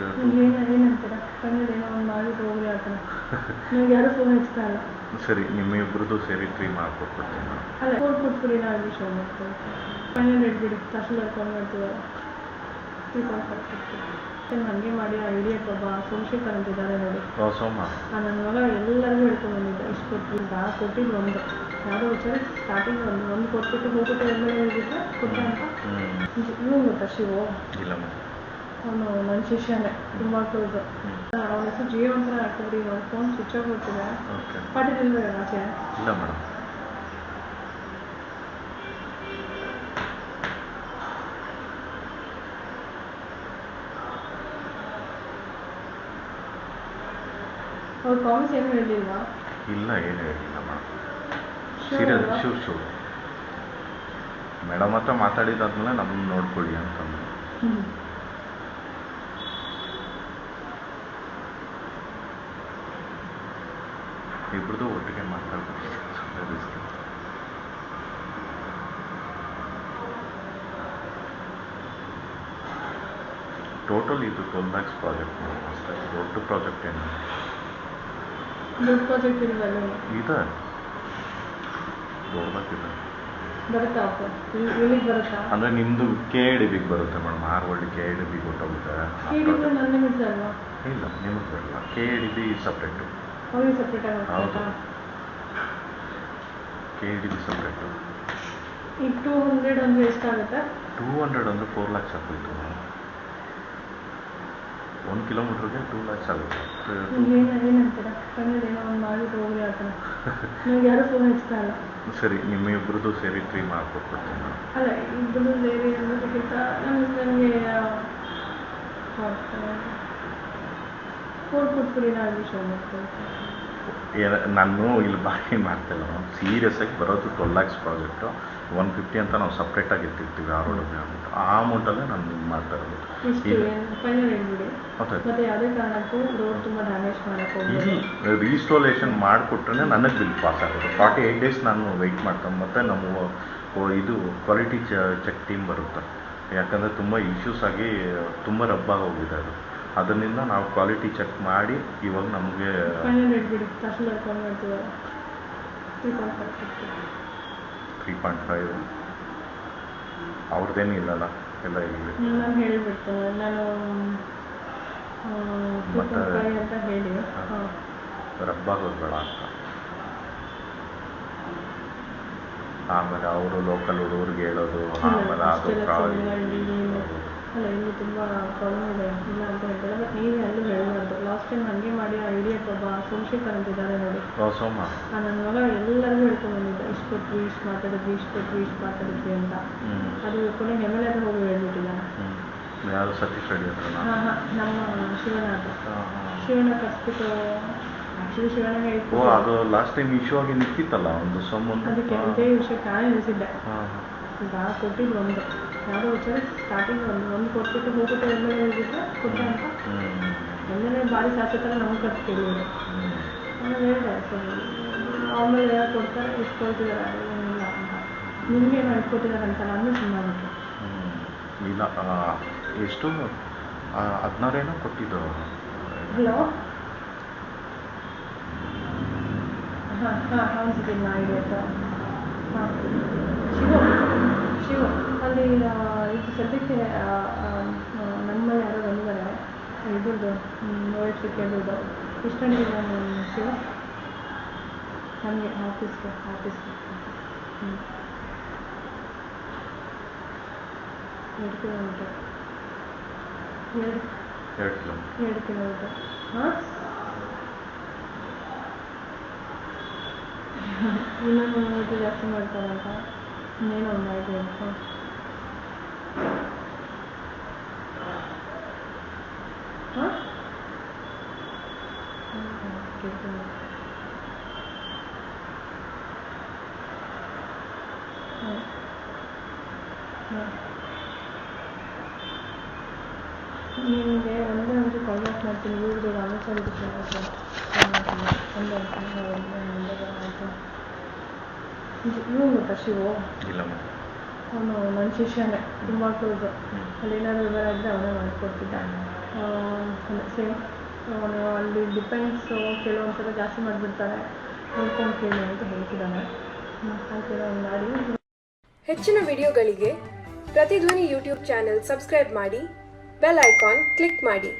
ಏನು ನಿಮ್ಮ ಯಾರೂ ಇಲ್ಲ? ಸರಿ ಸೇರಿ ತ್ರೀ ಮಾಡ್ಕೊಟ್ಬಿಡ್ತೀನಿ ನಾನು. ಹಾಗೆ ಮಾಡಿ ಆ ಒಬ್ಬ ಸೋಮಶೇಖರ್ ಅಂತಿದ್ದಾರೆ ನೋಡಿ. ನನ್ನ ಮಗ ಎಲ್ಲರಿಗೂ ಹೇಳ್ಕೊಂಡು ಬಂದಿದ್ದೆ ಇಷ್ಟು ಕೊಟ್ಟು ಆ ಕೊಟ್ಟಿದ್ದು ಒಂದು. ಯಾವುದೋ ವಿಚಾರ ಸ್ಟಾರ್ಟಿಂಗ್ ಒಂದು. ಒಂದು ಕೊಟ್ಬಿಟ್ಟು ಹೋಗ್ಬಿಟ್ಟು ಎಲ್ಲ ಹೇಳಿದ್ರೆ ಕೊಟ್ಟ ಅಂತ. ಇವನು ಗೊತ್ತಾ ಶಿವು? ಇಲ್ಲ ಅವನು ನನ್ನ ಶಿಷ್ಯನೇ ತುಂಬ ಕ್ಲೋಸ್ ಅವನ ಹೆಸರು ಜಿಯೋ ಅಂತ ಅವ್ನ ಫೋನ್ ಸ್ವಿಚ್ ಆಫ್ ಹೋಗ್ತಿದೆ. ಪಾಟೀಲ್ ಇಲ್ವೇ ಆಚೆ ಇಲ್ಲ ಮೇಡಮ್. ಅವ್ರು ಪ್ರಾಮಿಸ್ ಏನು ಹೇಳಿಲ್ವಾ? ಇಲ್ಲ ಏನು ಹೇಳಿಲ್ಲ madam. Serious? Sure sure madam ಹತ್ರ ಮಾತಾಡಿದಾದ್ಮೇಲೆ ನಮ್ಮನ್ನ ನೋಡ್ಕೊಳ್ಳಿ ಅಂತಂದು ಇಬ್ರದ್ದು ಒಟ್ಟಿಗೆ ಮಾತಾಡ್ಬಿಡಿ ರಿಸ್ಕ್ ಟೋಟಲ್ ಇದು ಟ್ವೆಲ್ ಲ್ಯಾಕ್ಸ್ ಪ್ರಾಜೆಕ್ಟ್ ಅಷ್ಟೇ. ದೊಡ್ಡ ಪ್ರಾಜೆಕ್ಟ್ ಏನು? ದೊಡ್ಡ ಪ್ರಾಜೆಕ್ಟ್ ಇಲ್ವಲ್ಲ ಇದೆ. ದೊಡ್ಡದಾಗಿದೆ ಬರುತ್ತಾ ನಿಮ್ದು ಕೆ ಡಿ ಬಿಗ್ ಬರುತ್ತೆ ಮೇಡಮ್. ಆರ್ವಳ್ಳಿ ಕೆ ಡಿ ಬಿ ಕೊಟ್ಟೋಗುತ್ತೆ ಇಲ್ಲ ನಿಮಗೆ ಬರಲ್ಲ ಕೆ ಡಿ ಬಿ ಸಪ್ರೇಟು ಅವ್ರಿಗೆ ಸಪ್ರೇಟಾಗಿ ಹೌದು. ಹೋಗ್ತಾ ಕೆ ಡಿ ಬಿ ಸಪ್ರೇಟು ಈಗ ಟೂ ಹಂಡ್ರೆಡ್ ಅಂದರೆ ಎಷ್ಟಾಗುತ್ತೆ ಟೂ ಹಂಡ್ರೆಡ್ ಅಂದರೆ ಫೋರ್ ಲ್ಯಾಕ್ಸ್ ಆಗೋಯ್ತು ಒಂದು ಕಿಲೋಮೀಟ್ರಿಗೆ ಟೂ ಲ್ಯಾಕ್ಸ್ ಆಗುತ್ತೆ. ಏನಂತೀರ? ಕಣ್ಣಲ್ಲಿ ಏನೋ ಒಂದು ಮಾಡಿಟ್ಟು ಹೋಗಿ ಆ ಥರ. ನನಗೆ ಯಾರೂ ಫೋನ್ ಇಷ್ಟ ಇಲ್ಲ? ಸರಿ ನಿಮ್ಮಿಬ್ರದ್ದು ಸೇರಿ ತ್ರೀ ಮಾಡ್ಕೊಟ್ಬಿಡ್ತೀನಿ ಅಲ್ಲ ಇಬ್ಬರದ್ದು ಸೇರಿ ಅನ್ನೋದಕ್ಕಿಂತ ನನಗೆ ಕೊಟ್ಬಿಡಿ ನಾನು ಇಲ್ಲಿ ಬಾಕಿ ಮಾಡ್ತಿಲ್ಲ ನಾನು ಸೀರಿಯಸ್ ಆಗಿ ಬರೋದು twelve lakhs project one fifty ಅಂತ ನಾವು ಸಪ್ರೇಟಾಗಿ ಇಟ್ಟಿರ್ತೀವಿ ಆ ಒಡಬ್ಲ್ಯೂ ಅಮೌಂಟ್ ಆ ಅಮೌಂಟಲ್ಲೇ ನಾನು ಇದು ಮಾಡ್ತಾ ಇರೋದು. ಇಲ್ಲ ರೀಸ್ಟೋಲೇಷನ್ ಮಾಡಿಕೊಟ್ರೆ ನನಗೆ ಬಿಲ್ ಪಾಸ್ ಆಗೋದು. ಫಾರ್ಟಿ ಏಯ್ಟ್ ಡೇಸ್ ನಾನು ವೆಯ್ಟ್ ಮಾಡ್ತೇನೆ ಮತ್ತು ನಮ್ಮ ಇದು ಕ್ವಾಲಿಟಿ ಚೆಕ್ ಟೀಮ್ ಬರುತ್ತೆ. ಯಾಕಂದರೆ ತುಂಬ ಇಶ್ಯೂಸ್ ಆಗಿ ತುಂಬ ರಬ್ಬಾಗಿ ಹೋಗಿದೆ ಅದು. ಅದರಿಂದ ನಾವು ಕ್ವಾಲಿಟಿ ಚೆಕ್ ಮಾಡಿ ಇವಾಗ ನಮಗೆ ತ್ರೀ ಪಾಯಿಂಟ್ ಫೈವ್ ಅವ್ರದ್ದೇನು ಇಲ್ಲಲ್ಲ ಎಲ್ಲ ಇಲ್ಲಿ ನಾನು ಹೇಳಿಬಿಡ್ತೇನೆ ನಾನು ತ್ರೀ ಮತ್ತೆ- ಅಂತ ಹೇಳಿ. ಹಾ. ಹಾಂ. ರಬ್ಬಾಗೋದು ಬೇಡ ಅಂತ. ಆಮೇಲೆ ಅವರು ಲೋಕಲ್ ಹುಡುಗರಿಗೆ ಹೇಳೋದು ಆಮೇಲೆ ಅದು ಇಲ್ಲಿ ತುಂಬ ಪ್ರಾಬ್ಲಮ್ ಇದೆ. ಇಲ್ಲ ಅಂತ ಹೇಳ್ತಾರೆ. ಬಟ್ ನೀವೇ ಅಲ್ಲೂ ಹೇಳಬಾರ್ದು. ಲಾಸ್ಟ್ ಟೈಮ್ ಹಾಗೆ ಮಾಡಿ ಆ ಇಡಿಯಟ್ ಒಬ್ಬ ಸೋಮಶೇಖರ್ ಅಂತಿದ್ದಾರೆ ನೋಡಿ. ನನ್ನ ಮಗ ಎಲ್ಲರಿಗೂ ಹೇಳ್ಕೊಂಡು ಬಂದಿದ್ದೆ. ಇಷ್ಟು ಕೊಟ್ವಿ ಇಷ್ಟು ಮಾತಾಡಿದ್ವಿ ಇಷ್ಟು ಕೊಟ್ವಿ ಇಷ್ಟು ಮಾತಾಡಿದ್ವಿ ಅಂತ. ಅದು ಅದು ಕೊನೆ ಎಲ್ ಎ ಹೋಗಿ ಹೇಳ್ಬಿಟ್ಟಿದ್ದಾನೆ. ಯಾರು? ಸತೀಶ್ ರೆಡ್ಡಿ ಹತ್ರ ಹಾಂ ಹಾಂ. ನಮ್ಮ ಶಿವನಾಥ. ಶಿವನ ಕಸ್ಬಿಟ್ಟು ಆ್ಯಕ್ಚುಲಿ ಶಿವನಿಗೆ ಓ ಅದು ಲಾಸ್ಟ್ ಟೈಮ್ ಇಶ್ಯೂ ಆಗಿ ನಿಂತಿತ್ತಲ್ಲ ಒಂದು ಸೊಮ್ಮೊಂದು ಅದಕ್ಕೆ ಇದೇ ವಿಷಯ ನಾನು ಹಾಂ ಈಗ ಕೊಟ್ಟಿದ್ದು ಒಂದು. ಯಾವುದೋ ವಿಚಾರ ಸ್ಟಾರ್ಟಿಂಗ್ ಒಂದು ಒಂದು ಕೊಟ್ಬಿಟ್ಟು ಹೋಗುತ್ತೆ ಎಂ ಹೇಳ್ಬಿಟ್ಟು ಕೊಟ್ಟೆ ಅಂತ. ಹ್ಞೂ ಎಂ ಎಲ್ ಎ ಭಾರಿ ಶಾಸಕರ ನಮ್ಗೆ ಕಟ್ಟು ಕೇಳಿದ್ರು ಆಮೇಲೆ ಹೇಳಿದೆ ಆಮೇಲೆ ಕೊಡ್ತಾರೆ? ಎಷ್ಟು ಕೊಡ್ತಿದ್ದಾರೆ ಏನಿಲ್ಲ ಅಂತ. ನಿಮಗೆ ನಾವು ಎಷ್ಟು ಅಂತ ನಾನು ಸುಮ್ಮನೆ ಇಲ್ಲ ಎಷ್ಟು? ಹದಿನಾರೇನೋ ಕೊಟ್ಟಿದ್ದು. ಹಲೋ? ಹಾಂ ಹಾಂ ಹಾಂ ನಾ ನಾಯಿಗೆ ಅಂತ. ಹಾಂ. ಶಿವ ಶಿವು. ಅಲ್ಲಿ ಈಗ ಸದ್ಯಕ್ಕೆ ನಮ್ಮ ಯಾರೋ ಬಂದಿದ್ದಾರೆ. ಇದ್ರದ್ದು ನೋಡಿಸ್ಲಿಕ್ಕೆ ಇದ್ರದ್ದು. ಎಷ್ಟು ಗಂಟೆಗೆ ನಾನು ಶಿವ. ನಮಗೆ ಆಫೀಸ್ಗೆ ಆಫೀಸ್ಗೆ. ಹ್ಞೂ ಎರಡು ಕಿಲೋಮೀಟರ್. ಎರಡು ಎರಡು ಕಿಲೋಮೀಟರ್. ಹಾಂ? ಇನ್ನೊಂದು ಕಿಲೋಮೀಟರ್ ಜಾಸ್ತಿ ಮಾಡ್ತಾರಂತ. ಇನ್ನೇನೋ ಒಂದು ಆಯ್ತು ಹಾಂ ಹಾಂ ಹಾಂ ಹಾಂ ನಿಮಗೆ ಒಂದೇ ಒಂದು ಕಾಂಟ್ಯಾಕ್ಟ್ ಮಾಡ್ತೀನಿ ಇವ್ರದ್ದು ರಾಮೇಶ್ವರ ಇದಕ್ಕೆ ಒಂದೇ ಆಯಿತು ಇವನು ಗೊತ್ತಾ ಶಿವು ಇಲ್ಲ ಮೇಡಮ್ ಅವನು ನನ್ನ ಶಿಷ್ಯನೇ ತುಂಬ ಕ್ಲೋಸು ಹ್ಞೂ ಅಲ್ಲಿ ಏನಾದ್ರು ವಿವರ ಇದ್ದರೆ ಅವನೇ ಮಾಡಿಕೊಡ್ತಿದ್ದ ಸೇಮ್ ಅಲ್ಲಿ ಡಿಪೆಂಡ್ಸು ಕೆಲವೊಂದ್ಸಲ ಜಾಸ್ತಿ ಮಾಡಿಬಿಡ್ತಾರೆ. ನೋಡ್ಕೊಂಡು ಕೇಳಿ ಅಂತ ಹೇಳ್ತಿದ್ದಾನೆ. ಮಾಡಿ ಹೆಚ್ಚಿನ ವಿಡಿಯೋಗಳಿಗೆ ಪ್ರತಿಧ್ವನಿ ಯೂಟ್ಯೂಬ್ ಚಾನೆಲ್ ಸಬ್ಸ್ಕ್ರೈಬ್ ಮಾಡಿ, ಬೆಲ್ ಐಕಾನ್ ಕ್ಲಿಕ್ ಮಾಡಿ.